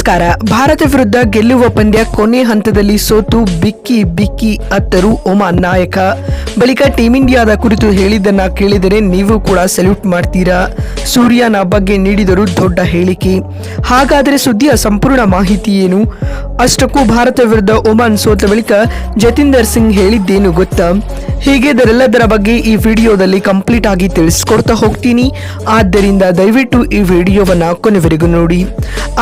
ನಮಸ್ಕಾರ. ಭಾರತ ವಿರುದ್ಧ ಗೆಲ್ಲುವ ಪಂದ್ಯ ಕೊನೆ ಹಂತದಲ್ಲಿ ಸೋತು ಬಿಕ್ಕಿ ಬಿಕ್ಕಿ ಅತ್ತರು ಒಮಾನ್ ನಾಯಕ. ಬಳಿಕ ಟೀಮ್ ಇಂಡಿಯಾದ ಕುರಿತು ಹೇಳಿದ್ದನ್ನ ಕೇಳಿದರೆ ನೀವು ಕೂಡ ಸೆಲ್ಯೂಟ್ ಮಾಡ್ತೀರಾ? ಸೂರ್ಯನ ಬಗ್ಗೆ ನೀಡಿದರು ದೊಡ್ಡ ಹೇಳಿಕೆ. ಹಾಗಾದರೆ ಸುದ್ದಿಯ ಸಂಪೂರ್ಣ ಮಾಹಿತಿ ಏನು? ಅಷ್ಟಕ್ಕೂ ಭಾರತ ವಿರುದ್ಧ ಒಮಾನ್ ಸೋತ ಬಳಿಕ ಜತೀಂದರ್ ಸಿಂಗ್ ಹೇಳಿದ್ದೇನು ಗೊತ್ತಾ? ಹೀಗೆ ಇದರೆಲ್ಲದರ ಬಗ್ಗೆ ಈ ವಿಡಿಯೋದಲ್ಲಿ ಕಂಪ್ಲೀಟ್ ಆಗಿ ತಿಳಿಸ್ಕೊಡ್ತಾ ಹೋಗ್ತೀನಿ. ಆದ್ದರಿಂದ ದಯವಿಟ್ಟು ಈ ವಿಡಿಯೋವನ್ನು ಕೊನೆವರೆಗೂ ನೋಡಿ.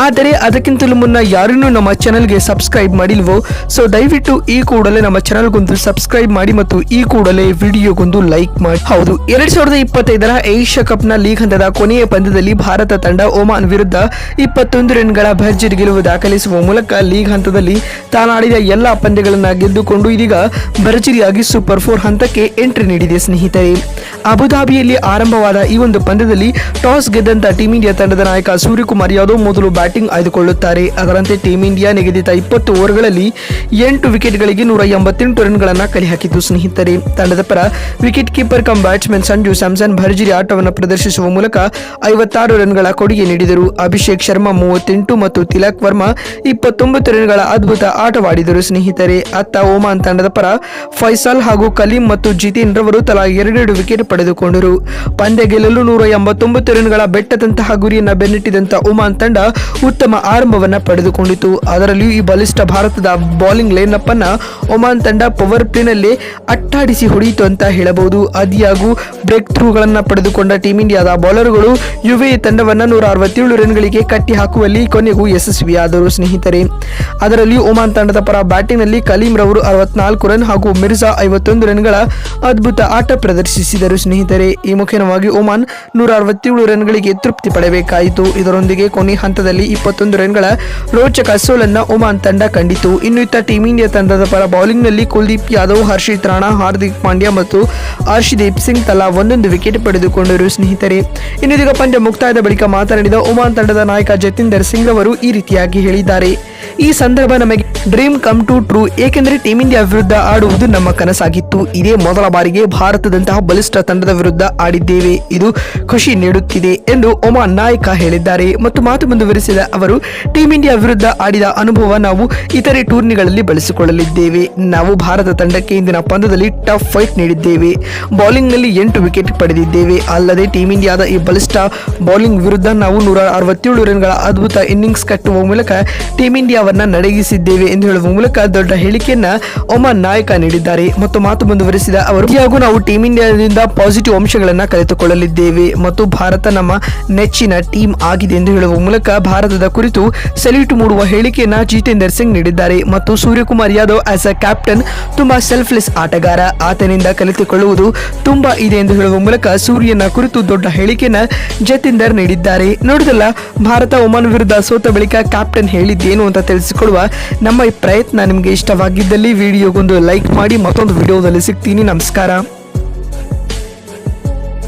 ಆದರೆ ಅದಕ್ಕಿಂತಲೂ ಮುನ್ನ ಯಾರನ್ನೂ ನಮ್ಮ ಚಾನಲ್ಗೆ ಸಬ್ಸ್ಕ್ರೈಬ್ ಮಾಡಿಲ್ವೋ ಸೊ ದಯವಿಟ್ಟು ಈ ಕೂಡಲೇ ನಮ್ಮ ಚಾನಲ್ಗೊಂದು ಸಬ್ಸ್ಕ್ರೈಬ್ ಮಾಡಿ ಮತ್ತು ಈ ಕೂಡಲೇ ವಿಡಿಯೋಗೊಂದು ಲೈಕ್ ಮಾಡಿ. ಹೌದು, ಎರಡ್ ಸಾವಿರದ ಇಪ್ಪತ್ತೈದರ ಏಷ್ಯಾ ನ ಲೀಗ್ ಹಂತದ ಕೊನೆಯ ಪಂದ್ಯದಲ್ಲಿ ಭಾರತ ತಂಡ ಒಮಾನ್ ವಿರುದ್ಧ ಇಪ್ಪತ್ತೊಂದು ರನ್ಗಳ ಭರ್ಜರಿ ಗೆಲುವು ದಾಖಲಿಸುವ ಮೂಲಕ ಲೀಗ್ ಹಂತದಲ್ಲಿ ತಾನಾಡಿದ ಎಲ್ಲಾ ಪಂದ್ಯಗಳನ್ನು ಗೆದ್ದುಕೊಂಡು ಇದೀಗ ಭರ್ಜರಿಯಾಗಿ ಸೂಪರ್ ಫೋರ್ ಹಂತಕ್ಕೆ ಎಂಟ್ರಿ ನೀಡಿದೆ ಸ್ನೇಹಿತರೆ. ಅಬುಧಾಬಿಯಲ್ಲಿ ಆರಂಭವಾದ ಈ ಒಂದು ಪಂದ್ಯದಲ್ಲಿ ಟಾಸ್ ಗೆದ್ದಂತ ಟೀಂ ಇಂಡಿಯಾ ತಂಡದ ನಾಯಕ ಸೂರ್ಯಕುಮಾರ್ ಯಾದವ್ ಮೊದಲು ಬ್ಯಾಟಿಂಗ್ ಆಯ್ದುಕೊಳ್ಳುತ್ತಾರೆ. ಅದರಂತೆ ಟೀಂ ಇಂಡಿಯಾ ನಿಗದಿತ ಇಪ್ಪತ್ತು ಓವರ್ಗಳಲ್ಲಿ ಎಂಟು ವಿಕೆಟ್ಗಳಿಗೆ ನೂರ ಎಂಬತ್ತೆಂಟು ರನ್ಗಳನ್ನು ಕಲೆ ಸ್ನೇಹಿತರೆ. ತಂಡದ ಪರ wicket keeper cum batsman Sanju Samson ಭರ್ಜರಿ ಆಟವನ್ನು ಪ್ರದರ್ಶಿಸುವ ಮೂಲಕ ಐವತ್ತಾರು ರನ್ಗಳ ಕೊಡುಗೆ ನೀಡಿದರು. ಅಭಿಷೇಕ್ ಶರ್ಮಾ ಮೂವತ್ತೆಂಟು ಮತ್ತು ತಿಲಕ್ ವರ್ಮಾ ಇಪ್ಪತ್ತೊಂಬತ್ತು ರನ್ಗಳ ಅದ್ಭುತ ಆಟವಾಡಿದರು. ಸ್ನೇಹಿತರೆ ಅತ್ತ ಓಮಾನ್ ತಂಡದ ಪರ ಫೈಸಲ್ ಹಾಗೂ ಕಲೀಂ ಮತ್ತು ಜಿತೇನ್ ರವರು ತಲಾ ಎರಡೆರಡು ವಿಕೆಟ್ ಪಡೆದುಕೊಂಡರು. ಪಂದ್ಯ ಗೆಲ್ಲಲು ನೂರ ಎಂಬತ್ತೊಂಬತ್ತು ರನ್ಗಳ ಬೆಟ್ಟದಂತಹ ಗುರಿಯನ್ನು ಬೆನ್ನಟ್ಟಿದಂತ ಒಮಾನ್ ತಂಡ ಉತ್ತಮ ಆರಂಭವನ್ನ ಪಡೆದುಕೊಂಡಿತು. ಅದರಲ್ಲಿಯೂ ಈ ಬಲಿಷ್ಠ ಭಾರತದ ಬೌಲಿಂಗ್ ಲೈನ್ ಅಪ್ ಅನ್ನ ಒಮಾನ್ ತಂಡ ಪವರ್ ಪ್ಲೇನಲ್ಲಿ ಅಟ್ಟಾಡಿಸಿ ಹೊಡೆಯಿತು ಅಂತ ಹೇಳಬಹುದು. ಅದಿಯಾಗೂ ಬ್ರೇಕ್ ಥ್ರೂಗಳನ್ನು ಪಡೆದುಕೊಂಡ ಟೀಂ ಇಂಡಿಯಾದ ಬೌಲರ್ಗಳು ಯುವೆ ತಂಡವನ್ನು ನೂರ ಅರವತ್ತೇಳು ರನ್ಗಳಿಗೆ ಕಟ್ಟಿ ಹಾಕುವಲ್ಲಿ ಕೊನೆಗೂ ಯಶಸ್ವಿಯಾದರು ಸ್ನೇಹಿತರೆ. ಅದರಲ್ಲಿ ಒಮಾನ್ ತಂಡದ ಪರ ಬ್ಯಾಟಿಂಗ್ನಲ್ಲಿ ಕಲೀಂ ರವರು ಅರವತ್ನಾಲ್ಕು ರನ್ ಹಾಗೂ ಮಿರ್ಜಾ ಐವತ್ತೊಂದು ರನ್ಗಳ ಅದ್ಭುತ ಆಟ ಪ್ರದರ್ಶಿಸಿದರು ಸ್ನೇಹಿತರೆ. ಈ ಮುಖ್ಯವಾಗಿ ಒಮಾನ್ ನೂರ ಅರವತ್ತೇಳು ರನ್ಗಳಿಗೆ ತೃಪ್ತಿ ಪಡಬೇಕಾಯಿತು. ಇದರೊಂದಿಗೆ ಕೊನೆ ಹಂತದಲ್ಲಿ ಇಪ್ಪತ್ತೊಂದು ರನ್ಗಳ ರೋಚಕ ಸೋಲನ್ನು ಒಮಾನ್ ತಂಡ ಕಂಡಿತು. ಇನ್ನು ಇತ್ತ ಟೀಂ ಇಂಡಿಯಾ ತಂಡದ ಪರ ಬೌಲಿಂಗ್ನಲ್ಲಿ ಕುಲ್ದೀಪ್ ಯಾದವ್, ಹರ್ಷಿತ್ ರಾಣಾ, ಹಾರ್ದಿಕ್ ಪಾಂಡ್ಯ ಮತ್ತು ಹರ್ಷದೀಪ್ ಸಿಂಗ್ ತಲಾ ಒಂದೊಂದು ವಿಕೆಟ್ ಪಡೆದುಕೊಂಡರು ಸ್ನೇಹಿತರೆ. ಇನ್ನು ಇದೀಗ ಪಂದ್ಯ ಮುಕ್ತಾಯದ ಬಳಿಕ ಮಾತನಾಡಿದ ಒಮಾನ್ ತಂಡದ ನಾಯಕ ಜತೀಂದರ್ ಸಿಂಗ್ ಅವರು ಈ ರೀತಿಯಾಗಿ ಹೇಳಿದ್ದಾರೆ. ಈ ಸಂದರ್ಭ ನಮಗೆ ಡ್ರೀಮ್ ಕಮ್ ಟು ಟ್ರೂ, ಏಕೆಂದರೆ ಟೀಮ್ ಇಂಡಿಯಾ ವಿರುದ್ಧ ಆಡುವುದು ನಮ್ಮ ಕನಸಾಗಿತ್ತು. ಇದೇ ಮೊದಲ ಬಾರಿಗೆ ಭಾರತದಂತಹ ಬಲಿಷ್ಠ ತಂಡದ ವಿರುದ್ಧ ಆಡಿದ್ದೇವೆ. ಇದು ಖುಷಿ ನೀಡುತ್ತಿದೆ ಎಂದು ಒಮಾನ್ ನಾಯಕ ಹೇಳಿದ್ದಾರೆ. ಮತ್ತು ಮಾತು ಮುಂದುವರಿಸಿದ ಅವರು, ಟೀಮ್ ಇಂಡಿಯಾ ವಿರುದ್ಧ ಆಡಿದ ಅನುಭವ ನಾವು ಇತರೆ ಟೂರ್ನಿಗಳಲ್ಲಿ ಬಳಸಿಕೊಳ್ಳಲಿದ್ದೇವೆ. ನಾವು ಭಾರತ ತಂಡಕ್ಕೆ ಇಂದಿನ ಪಂದ್ಯದಲ್ಲಿ ಟಫ್ ಫೈಟ್ ನೀಡಿದ್ದೇವೆ. ಬೌಲಿಂಗ್ನಲ್ಲಿ ಎಂಟು ವಿಕೆಟ್ ಪಡೆದಿದ್ದೇವೆ. ಅಲ್ಲದೆ ಟೀಮ್ ಇಂಡಿಯಾದ ಈ ಬಲಿಷ್ಠ ಬೌಲಿಂಗ್ ವಿರುದ್ಧ ನಾವು ನೂರ ಅರವತ್ತೇಳು ರನ್ಗಳ ಅದ್ಭುತ ಇನ್ನಿಂಗ್ಸ್ ಕಟ್ಟುವ ಮೂಲಕ ಟೀಂ ಇಂಡಿಯಾವನ್ನ ನಡಗಿಸಿದ್ದೇವೆ ಎಂದು ಹೇಳುವ ಮೂಲಕ ದೊಡ್ಡ ಹೇಳಿಕೆಯನ್ನ ಒಮಾನ್ ನಾಯಕ ನೀಡಿದ್ದಾರೆ. ಮತ್ತು ಮಾತು ಮುಂದುವರೆಸಿದ ಅವರು ಹಾಗೂ ನಾವು ಟೀಮ್ ಇಂಡಿಯಾದಿಂದ ಪಾಸಿಟಿವ್ ಅಂಶಗಳನ್ನ ಕಲಿತುಕೊಳ್ಳಲಿದ್ದೇವೆ ಮತ್ತು ಭಾರತ ನಮ್ಮ ನೆಚ್ಚಿನ ಟೀಮ್ ಆಗಿದೆ ಎಂದು ಹೇಳುವ ಮೂಲಕ ಭಾರತದ ಕುರಿತು ಸೆಲ್ಯೂಟ್ ಮೂಡುವ ಹೇಳಿಕೆಯನ್ನ ಜಿತೇಂದರ್ ಸಿಂಗ್ ನೀಡಿದ್ದಾರೆ. ಮತ್ತು Suryakumar Yadav as a captain ತುಂಬಾ ಸೆಲ್ಫ್ಲೆಸ್ ಆಟಗಾರ. ಆತನಿಂದ ಕಲಿತುಕೊಳ್ಳುವುದು ತುಂಬಾ ಇದೆ ಎಂದು ಹೇಳುವ ಮೂಲಕ ಸೂರ್ಯನ ಕುರಿತು ದೊಡ್ಡ ಹೇಳಿಕೆಯನ್ನ ಜತೀಂದರ್ ನೀಡಿದ್ದಾರೆ. ನೋಡಿದಲ್ಲ ಭಾರತ ಒಮಾನ್ ವಿರುದ್ಧ ಸೋತ ಬಳಿಕ ಕ್ಯಾಪ್ಟನ್ ಹೇಳಿದ್ದೇನು ಅಂತ ತಿಳಿಸಿಕೊಡುವ ನಮ್ಮ ಈ ಪ್ರಯತ್ನ ನಿಮಗೆ ಇಷ್ಟವಾಗಿದ್ದಲ್ಲಿ ವಿಡಿಯೋಗೊಂದು ಲೈಕ್ ಮಾಡಿ ಮತ್ತೊಂದು ವಿಡಿಯೋದಲ್ಲಿ ಸಿಗ್ತೀನಿ. ನಮಸ್ಕಾರ.